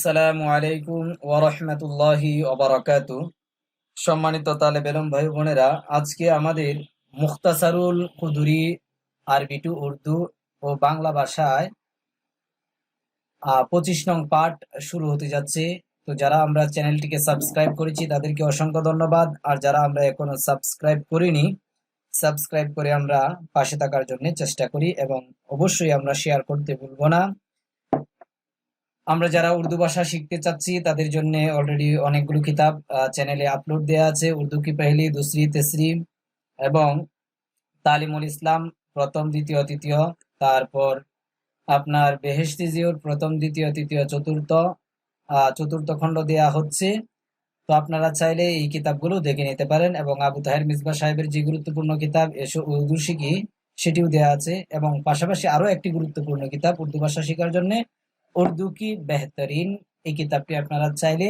আসসালামু আলাইকুম ওরহমতুল্লাহি ওবরাকাতু সম্মানিত তালেব এলম ভাই বোনেরা, আজকে আমাদের মুখতাসারুল কুদুরি, আরবি টু উর্দু ও বাংলা ভাষায় পঁচিশ নং পাঠ শুরু হতে যাচ্ছে। তো যারা আমরা চ্যানেলটিকে সাবস্ক্রাইব করেছি, তাদেরকে অসংখ্য ধন্যবাদ। আর যারা আমরা এখনও সাবস্ক্রাইব করিনি, সাবস্ক্রাইব করে আমরা পাশে থাকার জন্য চেষ্টা করি এবং অবশ্যই আমরা শেয়ার করতে ভুলবো না। আমরা যারা উর্দু ভাষা শিখতে চাচ্ছি, তাদের জন্য অলরেডি অনেকগুলো কিতাব চ্যানেলে আপলোড দেওয়া আছে। উর্দু কি পেহলি, দুসরি, তেসরি এবং তালিমুল ইসলাম, প্রথম, দ্বিতীয়, তৃতীয়। তারপর আপনার বেহেস্তি জিওর প্রথম, দ্বিতীয়, তৃতীয়, চতুর্থ চতুর্থ খণ্ড দেয়া হচ্ছে। তো আপনারা চাইলে এই কিতাবগুলো দেখে নিতে পারেন এবং আবু তাহের মিসবা সাহেবের যে গুরুত্বপূর্ণ কিতাব, এসো উর্দু শিখি, সেটিও দেওয়া আছে এবং পাশাপাশি আরও একটি গুরুত্বপূর্ণ কিতাব, উর্দু ভাষা শেখার জন্য উর্দু কি বেহতরিন? এই কিতাবটি আপনারা চাইলে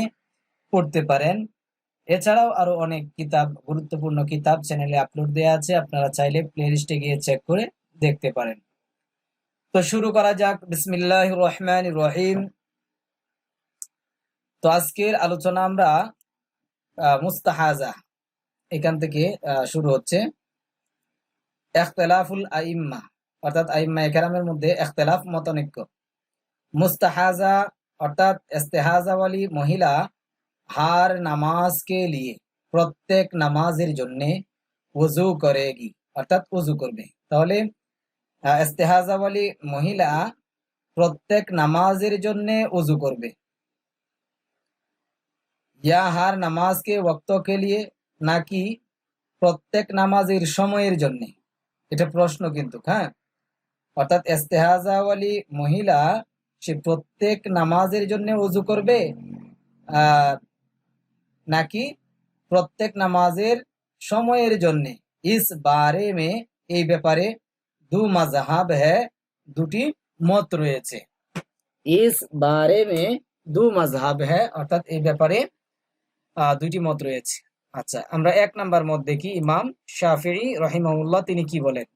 পড়তে পারেন। এছাড়াও আরও অনেক কিতাব, গুরুত্বপূর্ণ কিতাব চ্যানেলে আপলোড দেওয়া আছে। আপনারা চাইলে প্লে লিস্টে গিয়ে চেক করে দেখতে পারেন। তো শুরু করা যাক। বিসমিল্লাহ রহমান রহিম। তো আজকের আলোচনা আমরা মুস্তাহাজা এখান থেকে শুরু হচ্ছে। এখতলাফুল আইম্মা, অর্থাৎ আইম্মা একরামের মধ্যে এখতলাফ মতনৈক্য। মুস্তাহাজা, অর্থাৎ ইস্তেহাজাওয়ালি মহিলা হার নামাজকে লিয়ে প্রত্যেক নামাজের জন্য উজু করেগি, অর্থাৎ উজু করবে। তাহলে ইস্তেহাজাওয়ালি মহিলা প্রত্যেক নামাজের জন্য উজু করবে। ইয়া হার নামাজকে ওক্তকে লিয়ে নাকি প্রত্যেক নামাজের সময়ের জন্য? এটা প্রশ্ন কিন্তু হ্যাঁ? অর্থাৎ ইস্তেহাজাওয়ালি মহিলা সে প্রত্যেক নামাজের জন্য অজু করবে নাকি প্রত্যেক নামাজের সময়ের জন্য। ইস বারে মে এই ব্যাপারে দু মজাহাব হ্যাঁ দুটি মত রয়েছে। ইস বারে মে দু মজাহাব হ্যাঁ অর্থাৎ এই ব্যাপারে দুটি মত রয়েছে। আচ্ছা আমরা এক নাম্বার মত দেখি। ইমাম শাফি রহিমউল্লাহ তিনি কি বলেন?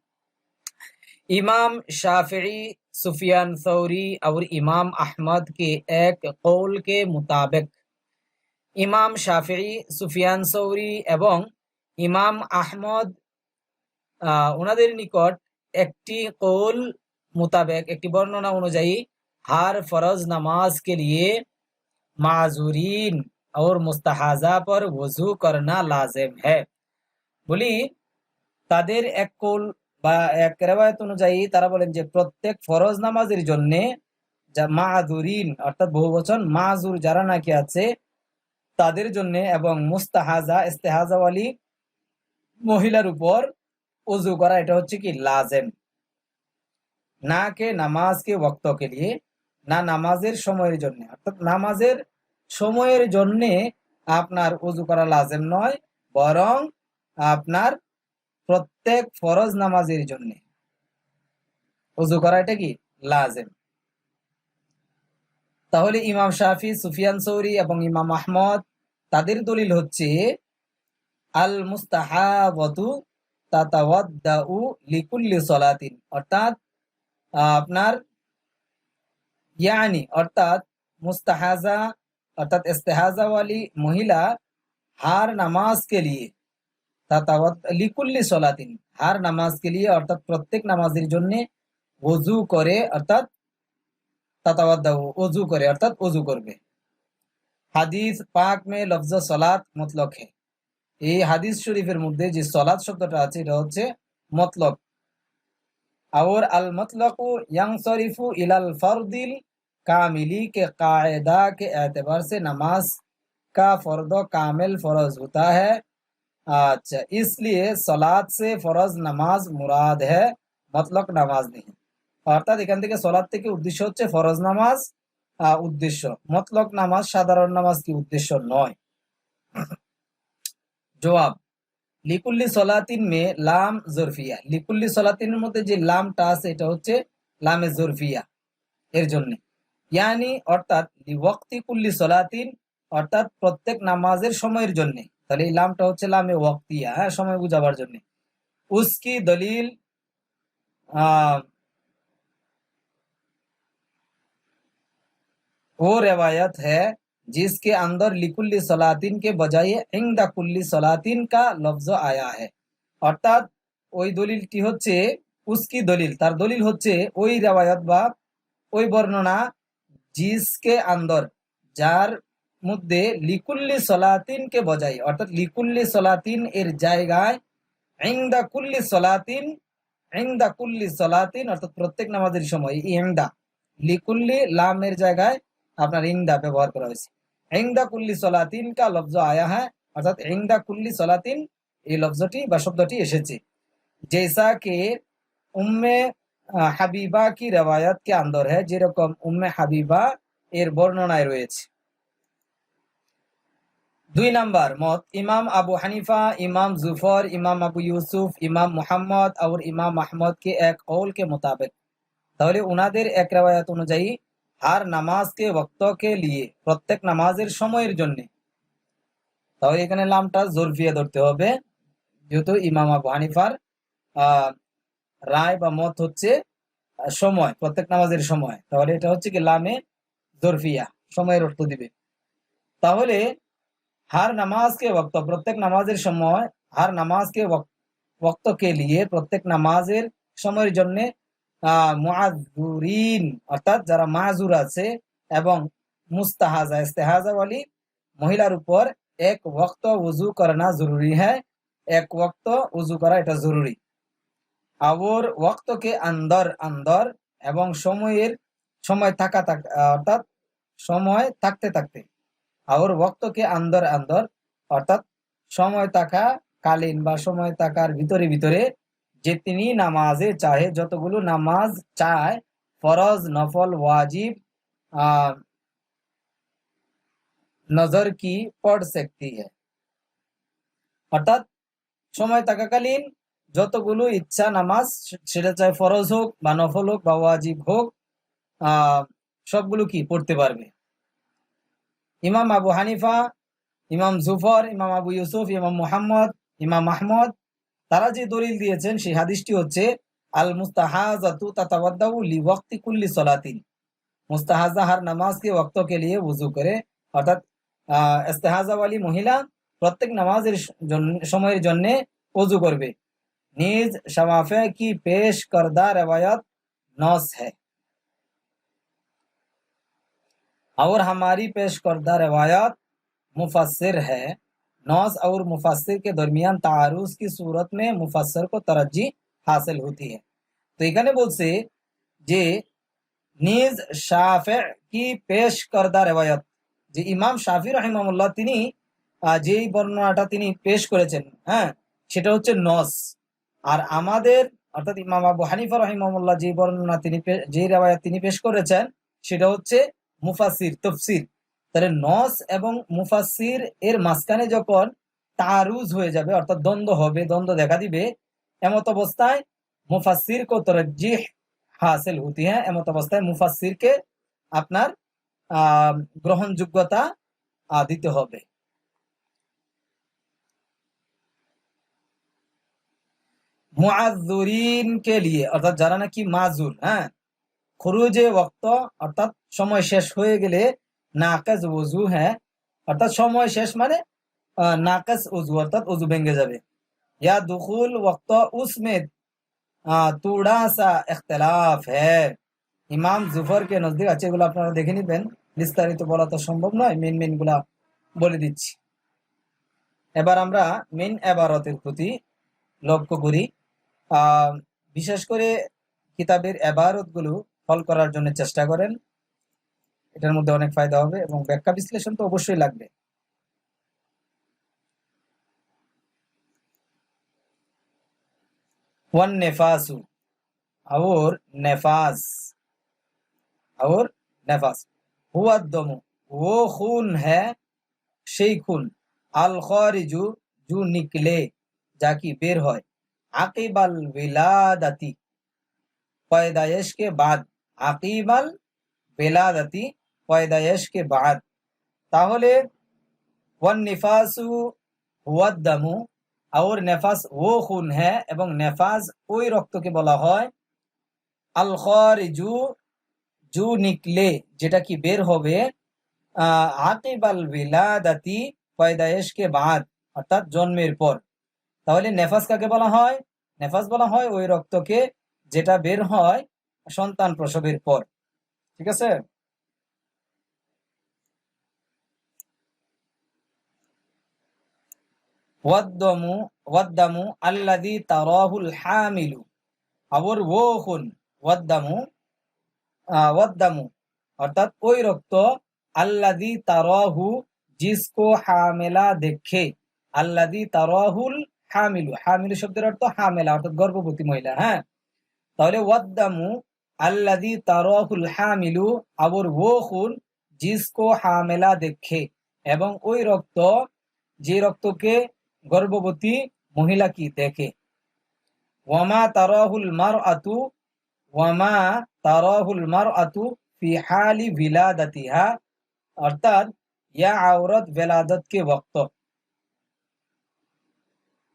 ইমাম শাফি सुफियान सौरी और इमाम अहमद के एक कौल के मुताबिक ইমাম শাফি সুফিয়ান সৌরি এবং ইমাম আহমদ ওনাদের নিকট একটি কৌল মোতাবেক একটি বর্ণনা অনুযায়ী হার ফরজ নামাজ के लिए माजूरीन और मुस्तहाजा पर वजू करना लाजिम है বলি তাদের এক কৌল বা এক রেবায়ত অনুযায়ী তারা বলেন যে প্রত্যেক ফরজ নামাজের জন্য যা অর্থাৎ বহু বচন মাজুর যারা নাকি আছে, তাদের জন্য এবং মুস্তাহাজা ইস্তেহাজাওয়ালি মহিলার উপর উজু করা, এটা হচ্ছে কি লাজেম। না কে নামাজকে বক্তকে লিয়ে না নামাজের সময়ের জন্য, অর্থাৎ নামাজের সময়ের জন্যে আপনার উজু করা লাজেম নয়, বরং আপনার প্রত্যেক ফরজ নামাজের জন্য। উজু করা এটা কি? লাজেম। তাহলে ইমাম শাফি, সুফিয়ান সৌরি এবং ইমাম আহমদ তাদের দলিল হচ্ছে আল সলাতিন। অর্থাৎ আপনার, ইয়ানি, অর্থাৎ মুস্তাহাজা, অর্থাৎ ইস্তেহাজাওয়ালি মহিলা হার নামাজ কে লিয়ে লিকুল্লি সলাতিন হার নামাজকে লিয়ে অর্থাৎ প্রত্যেক নামাজের জন্য ওজু করে অর্থাৎ তাতাওয়াদ্দাউ ওজু করে অর্থাৎ ওজু করবে হাদিস পাক মে লফজ সলাত মতলক হে এই হাদিস শরীফের মধ্যে যে সলাত শব্দটা আছে এটা হচ্ছে মতলক और अल मतलब यंसरिफु इलल फर्दिल कामिली के कायदा के एतबार से नमाज का फर्द कामिल फरज होता है अच्छा इसलिए सलाद से फरज নামাজ মুরাদ है মতলক নামাজ নেই অর্থাৎ এখান থেকে সলাদ থেকে উদ্দেশ্য হচ্ছে ফরজ নামাজ উদ্দেশ্য মতলক নামাজ সাধারণ নামাজ কি উদ্দেশ্য নয় জবাব লিকুল্লি সলাতিন মে লাম জরফিয়া লিকুল্লি সলাতিনের মধ্যে যে লামটা আছে এটা হচ্ছে লামে জরফিয়া এর জন্য ইয়ানি অর্থাৎ ওয়াক্তি কুল্লি সলাতিন অর্থাৎ প্রত্যেক নামাজের সময়ের জন্য তাহলে এই লামটা হচ্ছে লামে ওয়াক্তিয়া হ্যাঁ সময় বুঝাবার জন্য উসকি দলিল वो रवायत है जिसके अंदर लिकुल्ली सलातिन के बजाय इंदा कुल्ली सलातिन का लफ्ज आया है অর্থাৎ ওই দলিলটি হচ্ছে উস্কি দলিল তার দলিল হচ্ছে ওই রেওয়ায়ত বা ওই বর্ণনা জিসকে আন্দর যার মধ্যে লিকুল্লি সলাতিনকে বজায়, অর্থাৎ লিকুল্লি সলাতিন এর জায়গায় ইংদা কুল্লি সলাতিন, ইংদা কুল্লি সলাতিন, অর্থাৎ প্রত্যেক নামাজের সময় ইংদা, লিকুল্লি লামের জায়গায় আপনার ইংদা ব্যবহার করা হয়েছে। ইংদা কুল্লি সলাতিন কা লফজ আয়া হ্যাঁ অর্থাৎ ইংদা কুল্লি সলাতিন এই লফজটি বা শব্দটি এসেছে। জেসা কে উম্মে হাবিবা কি রেওয়ায়ত কে আন্দর হ্যাঁ যেরকম উম্মে হাবিবা এর বর্ণনায় রয়েছে। দুই নাম্বার, মত ইমাম আবু হানিফা, ইমাম জুফর, ইমাম আবু ইউসুফ, ইমাম মুহাম্মদ আর ইমাম আহমদ কে এক কৌল কে মোতাবেক। তাহলে উনাদের এক রেওয়ায়াত অনুযায়ী আর নামাজকে ভক্তকে নিয়ে প্রত্যেক নামাজের সময়ের জন্য। তাহলে এখানে লামটা জোরফিয়া ধরতে হবে। যেহেতু ইমাম আবু হানিফার রায় বা মত হচ্ছে সময়, প্রত্যেক নামাজের সময়। তাহলে এটা হচ্ছে কি, লামে জোরফিয়া সময়ের অর্থ দিবে। তাহলে হার নামাজ কে ওয়াক্ত প্রত্যেক নামাজের সময় হার নামাজ কে ওয়াক্ত কে লিয়ে প্রত্যেক নামাজের সময়ের জন্য মুআযুরিন অর্থাৎ যারা মাজুর আছে এবং মুস্তাহাজা, ইস্তেহাজা वाली মহিলার উপর এক ওয়াক্ত উজু করনা জরুরি হ্যাঁ? এক ওয়াক্ত উজু করা এটা জরুরি। আবর ওয়াক্তকে আন্দর আন্দর এবং সময়ের, সময় থাকা থাক- অর্থাৎ সময় থাকতে থাকতে। আর ওয়াক্তকে আন্দর আন্দর অর্থাৎ সময় থাকা কালীন বা সময় থাকার ভিতরে ভিতরে যে তিনি নামাজে চাহে যতগুলো নামাজ চায় ফরজ নফল ওয়াজিব আহ নজর কি পড় सकती है অর্থাৎ সময় থাকাকালীন যতগুলো ইচ্ছা নামাজ সেটা চাই ফরজ হোক বা নফল হোক বা ওয়াজিব হোক আহ সবগুলো কি পড়তে পারবে ইমাম আবু হানিফা, ইমাম জুফর, ইমাম আবু ইউসুফ, ইমাম মুহাম্মদ, ইমাম আহমদ, তারা যে দলিল দিয়েছেন সেই হাদিসটি হচ্ছে আল মুস্তাহাজাতু সলাতিন। মুস্তাহাজা হার লিয়ে করে, অর্থাৎ ইস্তেহাজা মহিলা প্রত্যেক নামাজের সময়ের জন্য উজু করবে। নিজ শমাফে কি পেশ করদা রেওয়ায়ত নস হ্যায়। और हमारी पेश करदा रवायत मुफस्सिर है नौस और मुफस्सिर के दरमियान तारुज की सूरत में मुफस्सिर को तरज्जी हासिल होती है তো এখানে বলছে যে নিজ শাফে কি পেশ করদা রেওয়ায়ত যে ইমাম শাফি রহিমামুল্লাহ তিনি আহ, যেই বর্ণনাটা তিনি পেশ করেছেন হ্যাঁ সেটা হচ্ছে নস আর আমাদের অর্থাৎ ইমাম আবু হানিফা রহিমামুল্লাহ যে বর্ণনা তিনি পে- যে রেওয়ায়ত তিনি পেশ করেছেন সেটা হচ্ছে মুফাসির তফসির। তাহলে নস এবং মুফাসির এর মাঝখানে যখন তারুজ হয়ে যাবে, অর্থাৎ দ্বন্দ্ব হবে, দ্বন্দ্ব দেখা দিবে, এমত অবস্থায় মুফাসির কো তরজ্জিহ হাসিল হতি হ্যাঁ? এমত অবস্থায় মুফাসির কে আপনার, আহ, গ্রহণযোগ্যতা দিতে হবে। মুআজ্জুরিন কে লিয়ে অর্থাৎ যারা নাকি মাজুর হ্যাঁ? খরুজে ওক্ত, অর্থাৎ সময় শেষ হয়ে গেলে নাকাজ ওজু হ্যাঁ? অর্থাৎ সময় শেষ মানে নাকাজ ওজু অর্থাৎ ওজু ভেঙ্গে যাবে। ইয়া দুখুল ওক্ত উসমে তুড়া সা এখতলাফ হ্যাঁ? ইমাম জুফরকে নজদিক আছে, এগুলো আপনারা দেখে নিবেন। বিস্তারিত বলা তো সম্ভব নয় মেন মেনগুলা বলে দিচ্ছি। এবার আমরা মেন এবারতের প্রতি লক্ষ্য করি। বিশেষ করে কিতাবের এবারতগুলো ফল করার জন্য চেষ্টা করেন। এটার মধ্যে অনেক ফায়দা হবে এবং ব্যাখ্যা বিশ্লেষণ তো অবশ্যই লাগবে। দম, ও খুন হ্যাঁ সেই খুন। আল খরিজু, জু নিকলে, যা কি বের হয়। আকিবাল বাদ। अकीबल बेलादती पैदायश के बाद ताहोले वन निफास हुआ दमु और नफास वो खून है एवं नफास ओ रक्त के बला है अलखरिजु जो निकले जेटा की बेर हो आकीबल बेलादती पैदायश के बाद अर्थात जन्मेर पर ताहोले नफास का के बला है नफास बला है ओ रक्त के जेटा बेर है সন্তান প্রসবের পর। ঠিক আছে? ওয়াদ্দমু আল্লাযী তারাহুল হামিলু। আবার ওয়াদ্দামু ওয়াদ্দামু। অর্থাৎ ওই রক্ত আল্লাযী তারাহু জিসকো হামেলা দেখে। আল্লাযী তারাহুল হামিলু। হামিলু শব্দের অর্থ হামেলা, অর্থাৎ গর্ভবতী মহিলা হ্যাঁ? তাহলে ওয়াদ্দামু আল্লাযী তারাহুল হামিলু আবার ওহুন জিসকো হামেলা দেখে এবং ওই রক্ত যে রক্তকে গর্ভবতী মহিলা কি দেখে ওয়ামা তারাহুল মার আতু ওয়ামা তারাহুল মার আতু ফি হালি ভিলাদাতিহা অর্থাৎ ইয়া আওরত বেলাদত के वक्त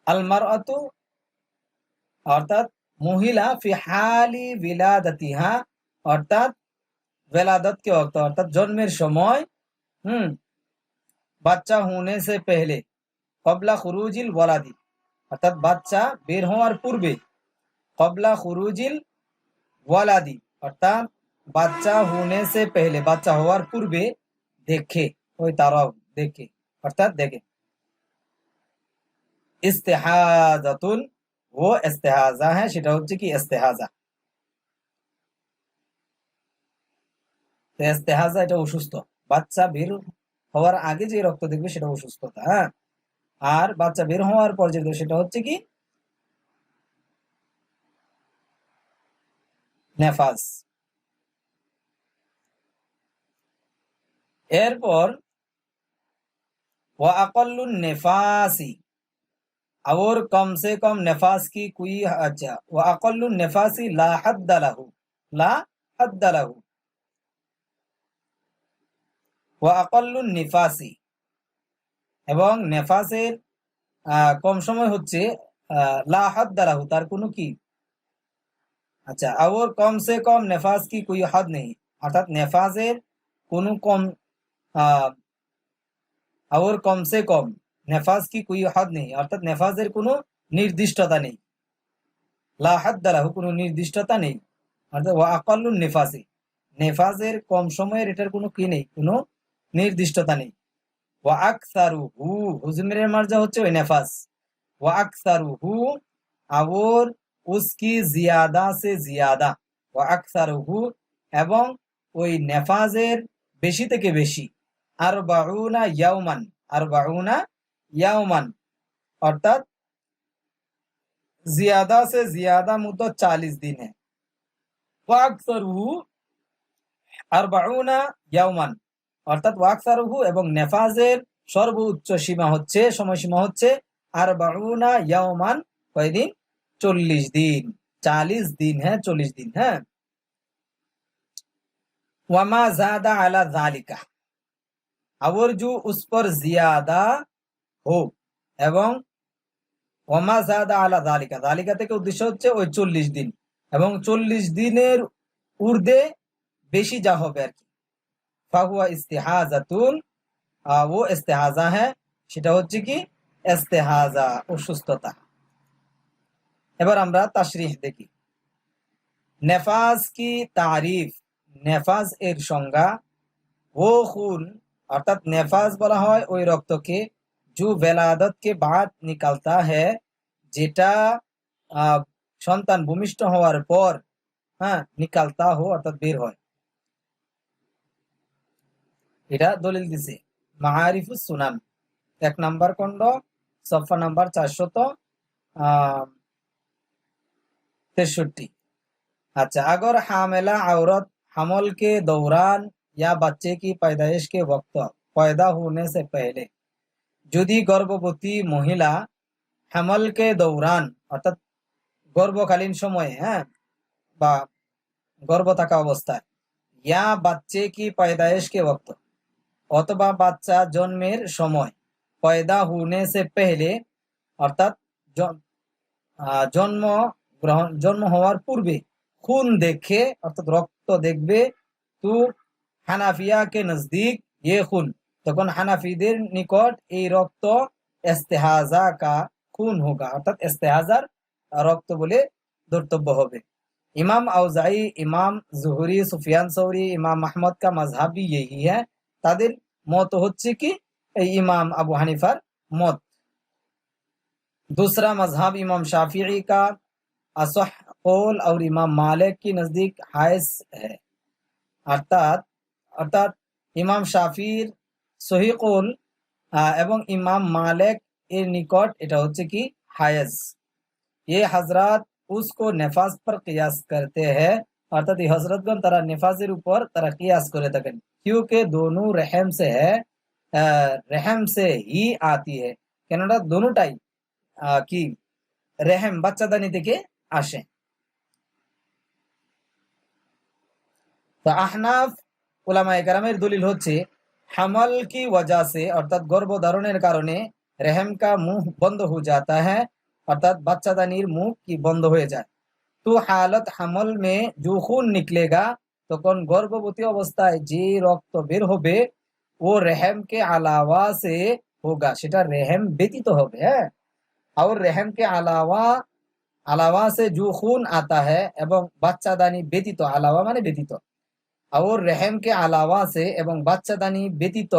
আল মার আতু অর্থাৎ मुहिला फिहाली विलादती हा अर्थात वेलादत के वक्त, अर्थात जन्मेर समय हम्म बच्चा होने से पहले, कबला खुरुजिल वलादी, अर्थात बच्चा बेर और पूर्वे, कबला खुरुजिल वलादी, अर्थात बच्चा होने से पहले, बच्चा होवार पूर्वे देखे ओई तारा देखे, अर्थात देखे। इस्तेहादतुल ও ইস্তেহাজা হ্যাঁ সেটা হচ্ছে কি ইস্তেহাজা। ইস্তেহাজা এটা অসুস্থ। বাচ্চা বের হওয়ার আগে যে রক্ত দেখবে সেটা অসুস্থতা হ্যাঁ? আর বাচ্চা বের হওয়ার পর যেটা সেটা হচ্ছে কি? নেফাজ। এরপর, ওয়া আকল্লুন নেফাসি। और कम से कम नफास की कोई अच्छा व अकल्लु नफासी ला हद्द लहु ला हद्द लहु व अकल्लु निफासी এবং নেফাসের আহ, কম সময় হচ্ছে আহ, লা হাদ লাহু তার কোনো কি আচ্ছা और কম সে কম নেফাস কি কোই হাদ নেই অর্থাৎ নেফাসের কোনো কম আহ, और কম সে কম নেফাজ কি কুই হাদ নেই? অর্থাৎ নেফাজের কোনো নির্দিষ্টতা নেই। লা হাদ্দালাহু কোনো নির্দিষ্টতা নেই। অর্থাৎ আকাল্লুন নেফাসি নেফাজের কম সময়ের এটার কোনো কি নেই? কোনো নির্দিষ্টতা নেই। ওয়া আকসারু হু হুজুমের মার্জা হচ্ছে ওই নেফাজ। ওয়া আকসারু হু আর উসকি জিয়াদা সে জিয়াদা। ওয়া আকসারু হু এবং ওই নেফাজের বেশি থেকে বেশি। আর বাউনা ইয়াউমান আর বাউনা ইয়াওমান, অর্থাৎ জিয়াদা সে জিয়াদা মতো চালিশ দিনে। ওয়াকসারুহু আরবাউনা ইয়াওমান, অর্থাৎ ওয়াক ওয়াকসারুহু এবং নেফাজের সর্বোচ্চ সীমা হচ্ছে, সময়সীমা হচ্ছে আর বাড়ুনা ইয়াওমান কয়দিন? চল্লিশ দিন। চালিশ দিন হ্যাঁ চল্লিশ দিন হ্যাঁ। ওয়ামা জাদা আলা জালিকা আবরজু উস পর জিয়াদা হোক এবং ওমা সাদা আলা দালিকা। দালিকা থেকে উদ্দেশ্য হচ্ছে ওই চল্লিশ দিন। এবং চল্লিশ দিনের উর্দে বেশি যা হবে আর কি। ফাহুয়া ইস্তেহাজাতুন ও ইস্তেহাজা হ্যাঁ সেটা হচ্ছে কি, ইস্তেহাজা অসুস্থতা এবার আমরা তাশরিহ দেখি। নেফাজ কি তারিফ? নেফাজ এর সংজ্ঞা ও খুন অর্থাৎ নেফাজ বলা হয় ওই রক্তকে जो वेलादत के बाद निकलता है যেটা আহ, সন্তান ভূমিষ্ঠ হওয়ার পর হ্যাঁ নিকালতা হো অর্থাৎ বের হয় এটা দলিল দিছে মাহারিফুস সুনান এক নাম্বার খণ্ড সফা নাম্বার চারশত আহ তেষট্টি अच्छा अगर हामिला औरत हमल के दौरान या बच्चे की पैदाइश के वक्त पैदा होने से पहले যদি গর্ভবতী মহিলা হামলকে দৌরান অর্থাৎ গর্ভকালীন সময়ে হ্যাঁ বা গর্ভ থাকা অবস্থায়, ইয়া বাচ্চে কি পয়দায়েশ কে বক্ত অথবা বাচ্চা জন্মের সময়, পয়দা হুনে সে পেহলে, অর্থাৎ জন্ম গ্রহণ, জন্ম হওয়ার পূর্বে, খুন দেখে, অর্থাৎ রক্ত দেখবে, তু হানাফিয়া কে নজদিক ইয়ে খুন। তখন হানাফিদের নিকট এই রক্ত ইস্তেহাজা কা খুন হোগা অর্থাৎ ইস্তেহাজার রক্ত বলে ধর্তব্য হবে इमाम औजाई ইমাম জুহরি সুফিয়ান সৌরি ইমাম মাহমদ কা মজহাব भी यही है তাদের মত হচ্ছে কি এই ইমাম আবু হানিফার মত दूसरा मजहब इमाम शाफिई का असह कौल और इमाम मालिक की नजदीक हायस है अर्थात অর্থাৎ ইমাম শাফির সহি কৌল আহ, এবং ইমাম মালিক এর নিকট এটা হচ্ছে কি হায়েজ ये हजरत उसको নেফাজ पर कियास करते हैं অর্থাৎ এই হজরতগণ তারা নেফাজের উপর তারা কিয়াস করে থাকেন क्योंकि दोनों रहम से है আহ, रहम से ही आती है কেননা দোনোটাই আহ, কি রেহেম বাচ্চাদানি থেকে আসে তো আহনাফ ওলামায়ে কেরামের দলিল হচ্ছে হামল কি वजह से অর্থাৎ গর্ভধারণের কারণে রেহেম কা মুখ বন্ধ হয়ে जाता है অর্থাৎ বাচ্চাদানির মুখ কি বন্ধ হয়ে যায় তো হালত হামল মে जो खून निकलेगा তখন গর্ভবতী অবস্থায় যে রক্ত বের হবে ও রেহেম কে আলাওয়া সে হোগা সেটা রেহেম ব্যতীত হবে হ্যাঁ और रहम के अलावा अलावा से जो खून आता है এবং বাচ্চাদানি ব্যতীত আলাওয়া মানে ব্যতীত और रहम के अलावा से এবং বাচ্চাদানি ব্যতীত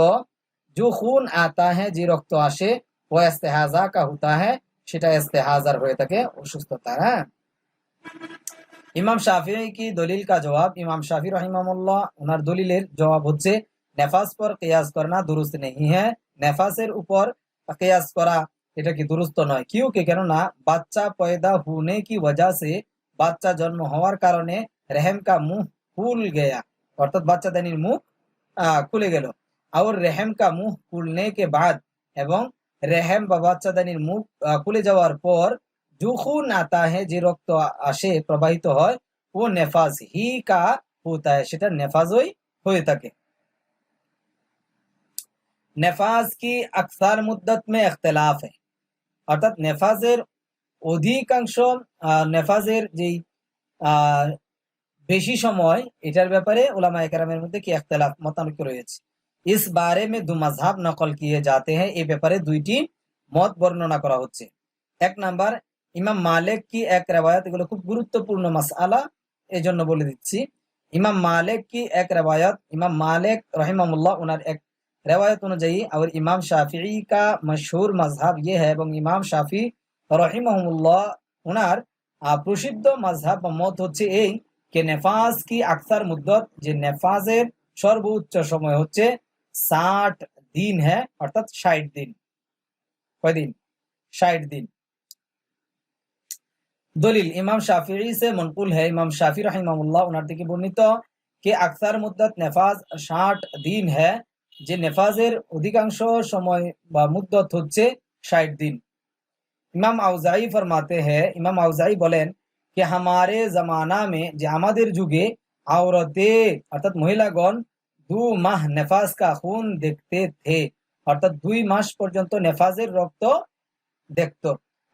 जो खून आता है যে রক্ত আসে ও ইস্তেহাজা কা होता है সেটা ইস্তেহাজার হয়ে থাকে অসুস্থতা হ্যাঁ ইমাম শাফি কি দলিল কা জবাব ইমাম শাফি রহিমাহুল্লাহ ওনার দলিলের জবাব হচ্ছে নেফাস পর কিয়াস করনা দুরুস্ত নেই হ্যাঁ নেফাসের উপর কিয়াস করা এটা কি দুরুস্ত নয় क्योंकि কেননা বাচ্চা পয়দা होने की वजह से বাচ্চা জন্ম হওয়ার কারণে রেহেম কা মুখ খুল গয়া অর্থাৎ বাচ্চা দানির মুখ খুলে গেল। আওর রেহেমকা মুখ খুলনে কে বাদ এবং রেহেম বা বাচ্চা দানির মুখ খুলে যাওয়ার পর জুখুন আতা হে, যে রক্ত আসে, প্রবাহিত হয়, ও নেফাজ হি কা হোতা সেটা নেফাজই হয়ে থাকে। নেফাজ কি আকসার মুদ্দত মে এখতলাফ হ্যাঁ অর্থাৎ নেফাজের অধিকাংশ নেফাজের যেই বেশি সময় এটার ব্যাপারে ওলামা একরামের মধ্যে কি ইখতিলাফ মতানৈক্য রয়েছে ইস বারে মে দু মাযহাব নকল কিয়ে যাতে हैं এই ব্যাপারে দুইটি মত বর্ণনা করা হচ্ছে এক নাম্বার ইমাম মালিক কি এক রেওয়ায়ত এগুলো খুব গুরুত্বপূর্ণ মাসআলা এই জন্য বলে দিচ্ছি ইমাম মালিক কি এক রেওয়ায়ত ইমাম মালিক রহিমাহুল্লাহ ওনার এক রেওয়ায়ত অনুযায়ী और इमाम शाफिई का मशहूर मजहब ये है এবং ইমাম শাফি রহিমাহুল্লাহ ওনার আহ, প্রসিদ্ধ মাযহাব বা মত হচ্ছে এই কে নেফাজ, কি আকসার মুদ্দত, যে নেফাজের সর্বোচ্চ সময় হচ্ছে ষাট দিন হ্যাঁ? অর্থাৎ ষাট দিন। কয়দিন ষাট দিন। দলিল, ইমাম শাফির সে মনকুল হ্যাঁ? ইমাম শাফি রহিমামুল্লাহ ওনার থেকে বর্ণিত কে আকসার মুদ্দত, নেফাজ ষাট দিন হ্যাঁ? যে নেফাজের অধিকাংশ সময় বা মুদ্দত হচ্ছে ষাট দিন। ইমাম আউজাই ফরমাতে হ্যাঁ? ইমাম আউজাই বলেন कि हमारे जमाना में যে আমাদের যুগে আওরতে অর্থাৎ মহিলাগণ দু মাহ নেফাজ কা খুন দেখতে थे অর্থাৎ দুই মাস পর্যন্ত নেফাজের রক্ত দেখত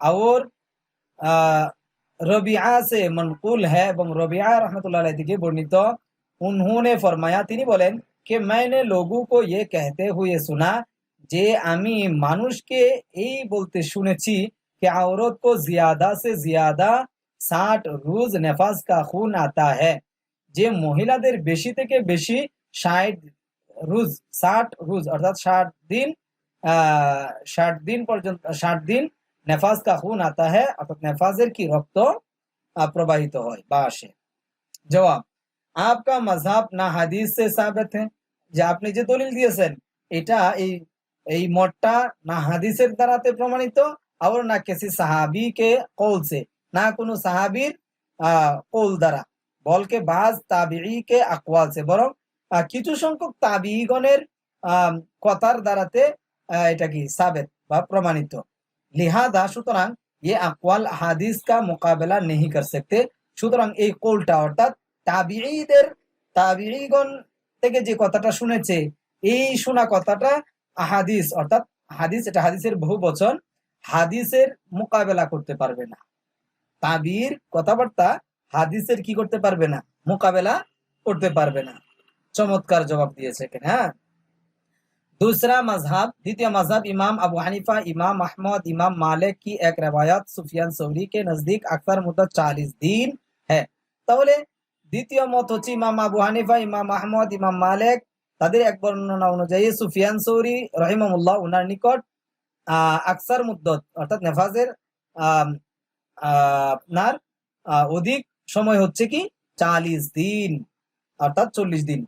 और আহ, রবিআ से मनकुल है এবং রবিআ रहमतुल्लाह अलैह থেকে বর্ণিত उन्होंने फरमाया তিনি বলেন कि मैंने लोगों को ये कहते हुए सुना যে আমি মানুষকে এই বলতে শুনেছি कि औरत को ज्यादा से ज्यादा ষাট রোজ নেফাজ কা খুন আতা হ্যায় যে মহিলাদের বেশি থেকে বেশি ষাট রোজ ষাট রোজ অর্থাৎ ষাট দিন আহ ষাট দিন পর্যন্ত ষাট দিন নেফাজ কা খুন আতা হ্যায় অর্থাৎ নেফাজের কি রক্ত আহ, প্রবাহিত হয় বা আসে। জবাব আপকা মজহাব না হাদিস সে সাবিত है যে আপনি যে দলিল দিয়েছেন এটা এই এই মতটা না হাদিসের দ্বারাতে প্রমাণিত আর না কিসি সাহাবি কে কৌল সে। না কোনো সাহাবীর আহ কৌল দ্বারা বলকে বাজ তাবিঈ কে আকওয়াল সে বরং আহ, কিছু সংখ্যক তাবিগণের আহ কথার দ্বারাতে আহ, এটা কি সাবেত বা প্রমাণিত লিহাদা সুতরাং ये अकवाल হাদিস का মোকাবেলা नहीं कर सकते সুতরাং এই কৌলটা অর্থাৎ তাবিঈদের তাবিঈগণ থেকে যে কথাটা শুনেছে এই শোনা কথাটা আহাদিস অর্থাৎ হাদিস এটা হাদিসের বহু বচন হাদিসের মোকাবেলা করতে পারবে না তাবির কথাবার্তা হাদিসের কি করতে পারবে না মোকাবেলা করতে পারবে না চমৎকার জবাব দিয়েছে এখানে হ্যাঁ दूसरा मजहब द्वितीय मजहब इमाम अबू हनीफा इमाम अहमद इमाम मालिक की एक रवायत सुफियान सौरी के नजदीक अक्सर मुद्दत चालीस दिन है তাহলে দ্বিতীয় মত হচ্ছে ইমাম আবু হানিফা ইমাম আহমদ ইমাম মালিক তাদের এক বর্ণনা অনুযায়ী সুফিয়ান সৌরি রহিমামুল্লাহ উনার নিকট আহ আকসার মুদ্দত অর্থাৎ নেফাজের আহ, আহ, আপনার অধিক সময় হচ্ছে কি? চালিশ দিন, অর্থাৎ চল্লিশ দিন।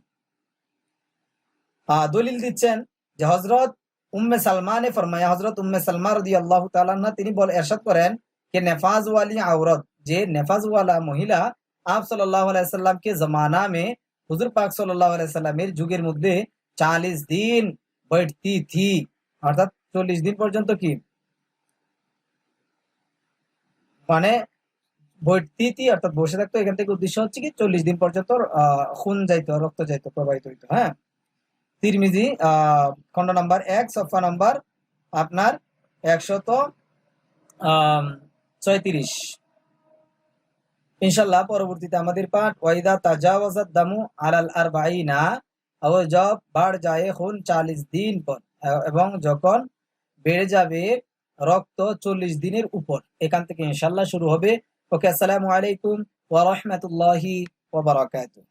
দলিল দিচ্ছেন যে হজরত উম্মে সালমানে ফরমায়া হজরত উম্মে সালমা রদি আল্লাহ তালান্না তিনি বল এরশাদ করেন যে নেফাজ ওয়ালি আওরত, যে নেফাজ ওয়ালা মহিলা আপ সাল্লাহ আলাইসাল্লামকে জমানা মে হুজুর পাক সাল্লাহ আলাইসাল্লামের যুগের মধ্যে চালিশ দিন বৈঠতি থি, অর্থাৎ চল্লিশ দিন পর্যন্ত কি? মানে বৈঠতি অর্থাৎ বসে থাকতো এখান থেকে উদ্দেশ্য হচ্ছে কি 40 দিন পর্যন্ত খুন যাইতো, রক্ত যাইতো, প্রবাহিত হইতো হ্যাঁ? তিরমিজি খণ্ড নাম্বার এক, সফা নাম্বার আপনার একশত ছয়ত্রিশ। ইনশাল্লাহ পরবর্তীতে আমাদের পাঠ, ওয়াইদা তাজাওয়াজাত দামু আলাল আরবাইনা ও জব বাড় যায় খুন চালিশ দিন পর, এবং যখন বেড়ে যাবে রক্ত চল্লিশ দিনের উপর। এখান থেকে ইনশাল্লাহ শুরু হবে। ওকে আসসালামু আলাইকুম ওয়া বারাকাতুহু।